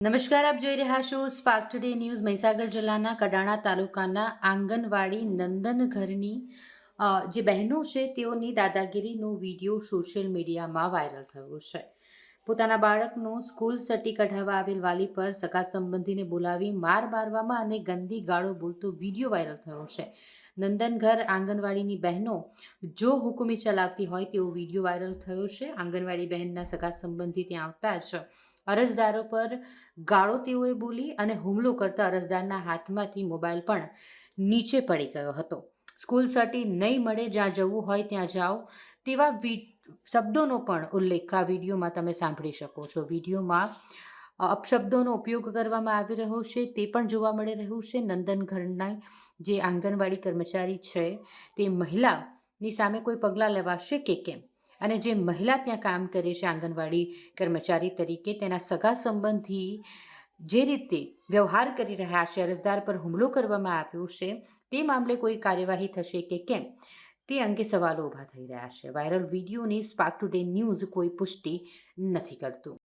નમસ્કાર, આપ જોઈ રહ્યા છો સ્પાર્ક ટુડે ન્યૂઝ મહીસાગર જિલ્લાના કડાણા તાલુકાના આંગણવાડી નંદનઘરની ઘરની જે બહેનો છે, તેઓની દાદાગીરીનો વીડિયો સોશિયલ મીડિયામાં વાયરલ થયો છે. પોતાના બાળકનું સ્કૂલ સટી કઢાવવા આવેલ વાલી પર સગા સંબંધીને બોલાવી માર મારવામાં અને ગંદી ગાળો બોલતો વીડિયો વાયરલ થયો છે. નંદનઘર આંગણવાડીની બહેનો જો હુકુમી ચલાવતી હોય તેવો વીડિયો વાયરલ થયો છે. આંગણવાડી બહેનના સગા સંબંધી ત્યાં આવતા જ અરજદારો પર ગાળો તેઓએ બોલી અને હુમલો કરતા અરજદારના હાથમાંથી મોબાઈલ પણ નીચે પડી ગયો હતો. સ્કૂલ સર્ટી નહીં મળે જ્યાં જવું હોય ત્યાં જાઓ તેવા શબ્દોનો પણ ઉલ્લેખ આ વિડીયોમાં તમે સાંભળી શકો છો. વિડીયોમાં અપશબ્દોનો ઉપયોગ કરવામાં આવી રહ્યો છે, તે પણ જોવા મળી રહ્યું છે. નંદનઘરના જે આંગણવાડી કર્મચારી છે, તે મહિલાની સામે કોઈ પગલાં લેવાશે કે કેમ? અને જે મહિલા ત્યાં કામ કરે છે, આંગણવાડી કર્મચારી તરીકે, તેના સગા સંબંધી જે રીતે વ્યવહાર કરી રહ્યા છે, અરજદાર પર હુમલો કરવામાં આવ્યો છે, તે મામલે કોઈ કાર્યવાહી થશે કે કેમ? તે અંગે સવાલો ઊભા થઈ રહ્યા છે. વાયરલ વિડીયોની સ્પાર્ક ટુડે ન્યૂઝ કોઈ પુષ્ટિ નથી કરતું.